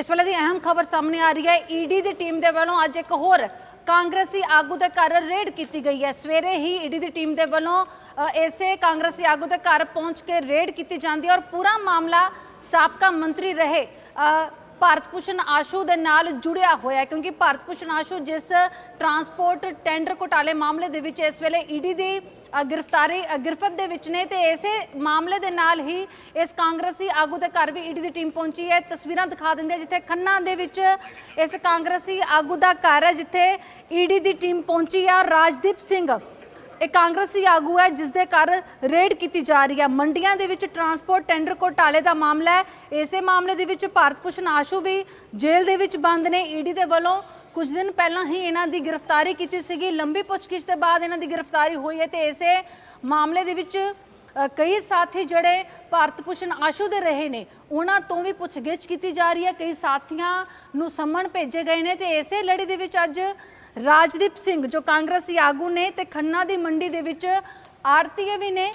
ਇਸ ਵੇਲੇ ਦੀ ਅਹਿਮ ਖਬਰ ਸਾਹਮਣੇ ਆ ਰਹੀ ਹੈ। ਈਡੀ ਦੀ ਟੀਮ ਦੇ ਵੱਲੋਂ ਅੱਜ ਇੱਕ ਹੋਰ ਕਾਂਗਰਸੀ ਆਗੂ ਦੇ ਘਰ ਰੇਡ ਕੀਤੀ ਗਈ ਹੈ। ਸਵੇਰੇ ਹੀ ਈਡੀ ਦੀ ਟੀਮ ਦੇ ਵੱਲੋਂ ਇਸੇ ਕਾਂਗਰਸੀ ਆਗੂ ਦੇ ਘਰ ਪਹੁੰਚ ਕੇ ਰੇਡ ਕੀਤੀ ਜਾਂਦੀ ਹੈ ਔਰ ਪੂਰਾ ਮਾਮਲਾ ਸਾਬਕਾ ਮੰਤਰੀ ਰਹੇ। ਭਾਰਤ ਭੂਸ਼ਣ ਆਸ਼ੂ ਦੇ ਨਾਲ ਜੁੜਿਆ ਹੋਇਆ ਕਿਉਂਕਿ ਭਾਰਤ ਭੂਸ਼ਣ ਆਸ਼ੂ ਜਿਸ ਟਰਾਂਸਪੋਰਟ ਟੈਂਡਰ ਘੁਟਾਲੇ ਮਾਮਲੇ ਦੇ ਵਿੱਚ ਇਸ ਵੇਲੇ ਈਡੀ ਦੀ ਗ੍ਰਿਫਤਾਰੀ ਗ੍ਰਿਫਤ ਦੇ ਵਿੱਚ ਨੇ ਤੇ ਇਸੇ ਮਾਮਲੇ ਦੇ ਨਾਲ ਹੀ ਇਸ ਕਾਂਗਰਸੀ ਆਗੂ ਦੇ ਘਰ ਵੀ ਈਡੀ ਦੀ ਟੀਮ ਪਹੁੰਚੀ ਹੈ। ਤਸਵੀਰਾਂ ਦਿਖਾ ਦਿੰਦੇ ਜਿੱਥੇ ਖੰਨਾ ਦੇ ਵਿੱਚ ਇਸ ਕਾਂਗਰਸੀ ਆਗੂ ਦਾ ਘਰ ਹੈ, ਜਿੱਥੇ ਈਡੀ ਦੀ ਟੀਮ ਪਹੁੰਚੀ ਹੈ ਰਾਜਦੀਪ ਸਿੰਘ ਇਹ ਕਾਂਗਰਸੀ ਆਗੂ ਹੈ, ਜਿਸ ਦੇ ਘਰ ਰੇਡ ਕੀਤੀ ਜਾ ਰਹੀ ਹੈ। ਮੰਡੀਆਂ ਦੇ ਵਿੱਚ ਟਰਾਂਸਪੋਰਟ ਟੈਂਡਰ ਘੋਟਾਲੇ ਦਾ ਮਾਮਲਾ ਹੈ। ਇਸੇ ਮਾਮਲੇ ਦੇ ਵਿੱਚ ਭਾਰਤ ਭੂਸ਼ਣ ਆਸ਼ੂ ਵੀ ਜੇਲ੍ਹ ਦੇ ਵਿੱਚ ਬੰਦ ਨੇ। ਈਡੀ ਦੇ ਵੱਲੋਂ ਕੁਝ ਦਿਨ ਪਹਿਲਾਂ ਹੀ ਇਹਨਾਂ ਦੀ ਗ੍ਰਿਫਤਾਰੀ ਕੀਤੀ ਸੀਗੀ। ਲੰਬੀ ਪੁੱਛਗਿੱਛ ਦੇ ਬਾਅਦ ਇਹਨਾਂ ਦੀ ਗ੍ਰਿਫਤਾਰੀ ਹੋਈ ਹੈ ਤੇ ਇਸੇ ਮਾਮਲੇ ਦੇ ਵਿੱਚ ਕਈ ਸਾਥੀ ਜਿਹੜੇ ਭਾਰਤ ਭੂਸ਼ਣ ਆਸ਼ੂ ਦੇ ਰਹੇ ਨੇ, ਉਹਨਾਂ ਤੋਂ ਵੀ ਪੁੱਛਗਿੱਛ ਕੀਤੀ ਜਾ ਰਹੀ ਹੈ। ਕਈ ਸਾਥੀਆਂ ਨੂੰ ਸੰਮਣ ਭੇਜੇ ਗਏ ਨੇ ਤੇ ਇਸੇ ਲੜੀ ਦੇ ਵਿੱਚ ਅੱਜ ਰਾਜਦੀਪ ਸਿੰਘ, ਜੋ ਕਾਂਗਰਸੀ ਆਗੂ ਨੇ ਤੇ ਖੰਨਾ ਦੀ ਮੰਡੀ ਦੇ ਵਿੱਚ ਆਰਤੀਏ ਵੀ ਨੇ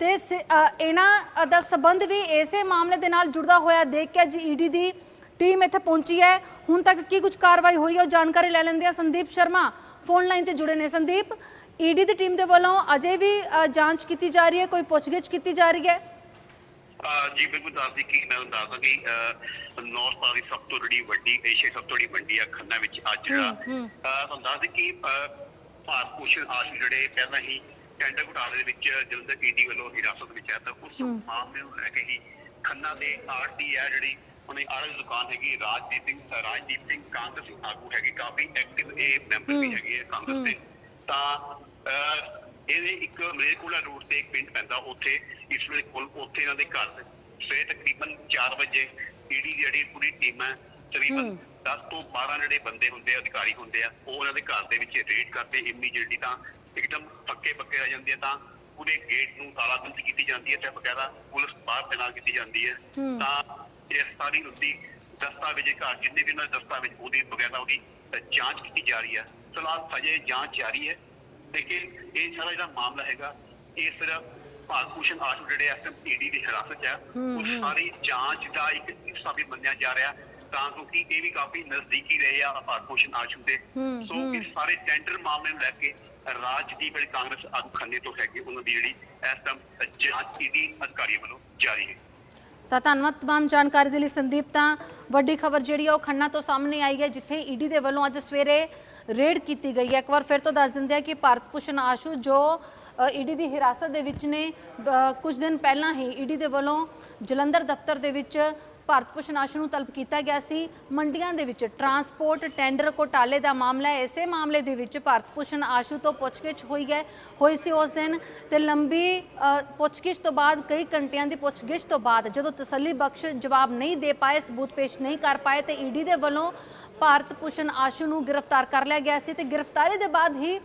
ਤੇ ਸ- ਇਹਨਾਂ ਦਾ ਸਬੰਧ ਵੀ ਇਸੇ ਮਾਮਲੇ ਦੇ ਨਾਲ ਜੁੜਦਾ ਹੋਇਆ ਦੇਖ ਕੇ ਅੱਜ ਈਡੀ ਦੀ ਟੀਮ ਇੱਥੇ ਪਹੁੰਚੀ ਹੈ। ਹੁਣ ਤੱਕ ਕੀ ਕੁਝ ਕਾਰਵਾਈ ਹੋਈ ਹੈ ਉਹ ਜਾਣਕਾਰੀ ਲੈ ਲੈਂਦੇ ਆ ਸੰਦੀਪ ਸ਼ਰਮਾ ਫੋਨ ਲਾਈਨ ਤੇ ਜੁੜੇ ਨੇ। ਸੰਦੀਪ, ਈਡੀ ਦੀ ਟੀਮ ਦੇ ਵੱਲੋਂ ਅਜੇ ਵੀ ਜਾਂਚ ਕੀਤੀ ਜਾ ਰਹੀ ਹੈ, ਕੋਈ ਪੁੱਛਗਿੱਛ ਕੀਤੀ ਜਾ ਰਹੀ ਹੈ? ਜੀ ਬਿਲਕੁਲ ਦੱਸਦੀ ਕਿ ਮੈਂ ਦੱਸਦਾ ਕਿ ਨੌਰਥ ਪਾਰ ਦੀ ਸਭ ਤੋਂ ਜਿਹੜੀ ਵੱਡੀ ਏਸ਼ੀਆ ਸਭ ਤੋਂ ਵੱਡੀ ਮੰਡੀ ਆ ਖੰਨਾ ਵਿੱਚ ਅੱਜ ਜਿਹੜਾ ਤੁਹਾਨੂੰ ਦੱਸਦੀ ਕਿ ਅਹ, ਭਾਰਤ ਭੂਸ਼ਣ ਆਸ਼ੂ ਜਿਹੜੇ ਪਹਿਲਾਂ ਹੀ ਟੈਂਡਰ ਘੁਟਾਲੇ ਦੇ ਵਿੱਚ ਜਲੰਧਰ ਈਡੀ ਵੱਲੋਂ ਹਿਰਾਸਤ ਵਿੱਚ ਹੈ ਤਾਂ ਉਸ ਮਾਮਲੇ ਨੂੰ ਲੈ ਕੇ ਹੀ ਖੰਨਾ ਦੇ ਆਰਟੀ ਹੈ ਜਿਹੜੀ ਉਹਨੇ ਆਰਟੀ ਦੁਕਾਨ ਹੈਗੀ ਰਾਜਦੀਪ ਸਿੰਘ ਰਾਜਦੀਪ ਸਿੰਘ ਕਾਂਗਰਸ ਆਗੂ ਹੈਗੇ ਕਾਫੀ ਐਕਟਿਵ ਇਹ ਮੈਂਬਰ ਵੀ ਹੈਗੇ ਆ ਕਾਂਗਰਸ ਦੇ। ਤਾਂ ਇਹਦੇ ਇੱਕ ਮਲੇਰਕੋਲਾ ਰੋਡ ਤੇ ਇੱਕ ਪਿੰਡ ਪੈਂਦਾ ਉੱਥੇ ਇਸ ਵੇਲੇ ਕੋਲ ਉੱਥੇ ਇਹਨਾਂ ਦੇ ਘਰ ਸਵੇਰੇ ਤਕਰੀਬਨ 4 ਵਜੇ ਈਡੀ ਜਿਹੜੀ ਪੂਰੀ ਟੀਮ ਹੈ ਤਕਰੀਬਨ 10 ਤੋਂ 12 ਜਿਹੜੇ ਬੰਦੇ ਹੁੰਦੇ ਆ ਅਧਿਕਾਰੀ ਹੁੰਦੇ ਆ ਉਹ ਉਹਨਾਂ ਦੇ ਘਰ ਦੇ ਵਿੱਚ ਰੇਡ ਕਰਦੇ ਇਮੀਡੀਏਟਲੀ ਤਾਂ ਇੱਕਦਮ ਪੱਕੇ ਪੱਕੇ ਰਹਿ ਜਾਂਦੇ ਆ ਤਾਂ ਪੂਰੇ ਗੇਟ ਨੂੰ ਤਾਲਾਬੰਦੀ ਕੀਤੀ ਜਾਂਦੀ ਹੈ ਤੇ ਬਕਾਇਦਾ ਪੁਲਿਸ ਬਾਹਰ ਤੈਨਾਤ ਕੀਤੀ ਜਾਂਦੀ ਹੈ। ਤਾਂ ਇਹ ਸਾਰੀ ਉਸਦੀ ਦਸਤਾਵੇਜ਼ ਘਰ ਜਿੰਨੇ ਵੀ ਉਹਨਾਂ ਦਸਤਾਵੇਜ਼ ਉਹਦੀ ਬਕਾਇਦਾ ਉਹਦੀ ਜਾਂਚ ਕੀਤੀ ਜਾ ਰਹੀ ਹੈ। ਫਿਲਹਾਲ ਹਜੇ ਜਾਂਚ ਜਾਰੀ ਹੈ। ਲੇਕਿਨ ਇਹ ਸਾਰਾ ਜਿਹੜਾ ਮਾਮਲਾ ਹੈਗਾ ਇਹ ਸਿਰਫ ਭਾਰਤ ਭੂਸ਼ਣ ਆਸ਼ੂ ਜਿਹੜੇ ਐਸਐਮਪੀਡੀ ਦੀ ਹਿਰਾਸਤ ਹੈ ਉਹ ਸਾਰੀ ਜਾਂਚ ਦਾ ਇੱਕ ਹਿੱਸਾ ਵੀ ਮੰਨਿਆ ਜਾ ਰਿਹਾ ਤਾਂ ਕਿਉਂਕਿ ਇਹ ਵੀ ਕਾਫੀ ਨਜ਼ਦੀਕੀ ਰਹੇ ਆ ਭਾਰਤ ਭੂਸ਼ਣ ਆਸ਼ੂ ਦੇ। ਸੋ ਇਸ ਸਾਰੇ ਟੈਂਡਰ ਮਾਮਲੇ ਨੂੰ ਲੈ ਕੇ ਰਾਜਦੀਪ ਜਿਹੜੇ ਕਾਂਗਰਸ ਆਗੂ ਖੰਨੇ ਤੋਂ ਹੈਗੇ ਉਹਨਾਂ ਦੀ ਜਿਹੜੀ ਇਸ ਟਾਈਮ ਜਾਂਚ ਈਡੀ ਅਧਿਕਾਰੀਆਂ ਵੱਲੋਂ ਜਾਰੀ ਹੈ। ਤਾਂ ਧੰਨਵਾਦ ਤਮਾਮ ਜਾਣਕਾਰੀ ਦੇ ਲਈ ਸੰਦੀਪ ਤਾਂ ਵੱਡੀ ਖਬਰ ਜਿਹੜੀ ਆ ਉਹ ਖੰਨਾ ਤੋਂ ਸਾਹਮਣੇ ਆਈ ਹੈ ਜਿੱਥੇ ਈਡੀ ਦੇ ਵੱਲੋਂ ਅੱਜ ਸਵੇਰੇ ਰੇਡ ਕੀਤੀ ਗਈ ਹੈ। ਇੱਕ ਵਾਰ ਫਿਰ ਤੋਂ ਦੱਸ ਦਿੰਦੇ ਆ ਕਿ ਭਾਰਤ ਭੂਸ਼ਣ ਆਸ਼ੂ ਜੋ ਈਡੀ ਦੀ ਹਿਰਾਸਤ ਦੇ ਵਿੱਚ ਨੇ ਕੁਝ ਦਿਨ ਪਹਿਲਾਂ ਹੀ ਈਡੀ ਦੇ ਵੱਲੋਂ ਜਲੰਧਰ ਦਫ਼ਤਰ ਦੇ ਵਿੱਚ ਭਾਰਤ ਭੂਸ਼ਣ ਆਸ਼ੂ ਨੂੰ ਤਲਬ ਕੀਤਾ ਗਿਆ ਸੀ। ਮੰਡੀਆਂ ਦੇ ਵਿੱਚ ਟਰਾਂਸਪੋਰਟ, ਟੈਂਡਰ ਘੋਟਾਲੇ ਦਾ ਮਾਮਲਾ ਹੈ। ਇਸੇ ਮਾਮਲੇ ਦੇ ਵਿੱਚ ਭਾਰਤ ਭੂਸ਼ਣ ਆਸ਼ੂ ਤੋਂ ਪੁੱਛਗਿੱਛ ਹੋਈ ਹੈ। ਹੋਈ ਸੀ ਉਸ ਦਿਨ ਤੇ ਲੰਬੀ ਪੁੱਛਗਿੱਛ ਤੋਂ ਬਾਅਦ, ਕਈ ਘੰਟਿਆਂ ਦੀ ਪੁੱਛਗਿੱਛ ਤੋਂ ਬਾਅਦ ਜਦੋਂ ਤਸੱਲੀ ਬਖਸ਼ ਜਵਾਬ ਨਹੀਂ ਦੇ ਪਾਏ, ਸਬੂਤ ਪੇਸ਼ ਨਹੀਂ ਕਰ ਪਾਏ ਤੇ ਈਡੀ ਦੇ ਵੱਲੋਂ ਭਾਰਤ ਭੂਸ਼ਣ ਆਸ਼ੂ ਨੂੰ ਗ੍ਰਿਫਤਾਰ ਕਰ ਲਿਆ ਗਿਆ ਸੀ ਤੇ ਗ੍ਰਿਫਤਾਰੀ ਦੇ ਬਾਅਦ ਹੀ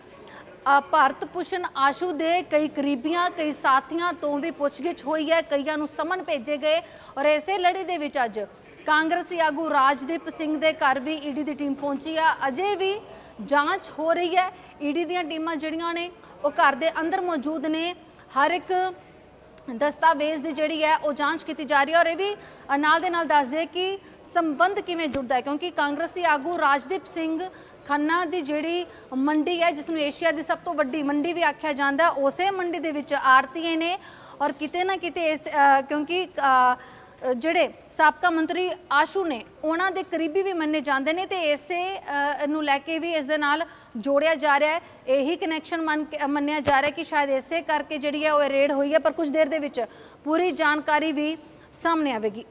ਭਾਰਤ ਭੂਸ਼ਣ ਆਸ਼ੂ ਦੇ ਕਈ ਕਰੀਬੀਆਂ, ਕਈ ਸਾਥੀਆਂ ਤੋਂ ਵੀ ਪੁੱਛਗਿੱਛ ਹੋਈ ਹੈ। ਕਈਆਂ ਨੂੰ ਸਮਨ ਭੇਜੇ ਗਏ ਔਰ ਇਸੇ ਲੜੀ ਦੇ ਵਿੱਚ ਅੱਜ ਕਾਂਗਰਸੀ ਆਗੂ ਰਾਜਦੀਪ ਸਿੰਘ ਦੇ ਘਰ ਵੀ ਈਡੀ ਦੀ ਟੀਮ ਪਹੁੰਚੀ ਆ। ਅਜੇ ਵੀ ਜਾਂਚ ਹੋ ਰਹੀ ਹੈ। ਈਡੀ ਦੀਆਂ ਟੀਮਾਂ ਜਿਹੜੀਆਂ ਨੇ, ਉਹ ਘਰ ਦੇ ਅੰਦਰ ਮੌਜੂਦ ਨੇ। ਹਰ ਇੱਕ ਦਸਤਾਵੇਜ਼ ਦੀ ਜਿਹੜੀ ਹੈ, ਉਹ ਜਾਂਚ ਕੀਤੀ ਜਾ ਰਹੀ ਹੈ ਔਰ ਇਹ ਵੀ ਨਾਲ ਦੇ ਨਾਲ ਦੱਸ ਦੇ ਕਿ ਸੰਬੰਧ ਕਿਵੇਂ ਜੁੜਦਾ ਹੈ। ਕਿਉਂਕਿ ਕਾਂਗਰਸੀ ਆਗੂ ਰਾਜਦੀਪ ਸਿੰਘ ਖੰਨਾ ਦੀ ਜਿਹੜੀ ਮੰਡੀ ਹੈ ਜਿਸ ਨੂੰ ਏਸ਼ੀਆ ਦੀ ਸਭ ਤੋਂ ਵੱਡੀ ਮੰਡੀ ਵੀ ਆਖਿਆ ਜਾਂਦਾ, ਉਸੇ ਮੰਡੀ ਦੇ ਵਿੱਚ ਆਰਤੀਏ ਨੇ ਔਰ ਕਿਤੇ ਨਾ ਕਿਤੇ ਇਸ ਕਿਉਂਕਿ ਜਿਹੜੇ ਸਾਬਕਾ ਮੰਤਰੀ ਆਸ਼ੂ ਨੇ, ਉਹਨਾਂ ਦੇ ਕਰੀਬੀ ਵੀ ਮੰਨੇ ਜਾਂਦੇ ਨੇ ਤੇ ਇਸੇ ਨੂੰ ਲੈ ਕੇ ਵੀ ਇਸ ਦੇ ਨਾਲ ਜੋੜਿਆ ਜਾ ਰਿਹਾ ਹੈ। ਇਹੀ ਕਨੈਕਸ਼ਨ ਮੰਨ ਕੇ- ਮੰਨਿਆ ਜਾ ਰਿਹਾ ਕਿ ਸ਼ਾਇਦ ਇਸੇ ਕਰਕੇ ਜਿਹੜੀ ਹੈ ਉਹ ਰੇਡ ਹੋਈ ਹੈ, ਪਰ ਕੁਝ ਦੇਰ ਦੇ ਵਿੱਚ ਪੂਰੀ ਜਾਣਕਾਰੀ ਵੀ ਸਾਹਮਣੇ ਆਵੇਗੀ।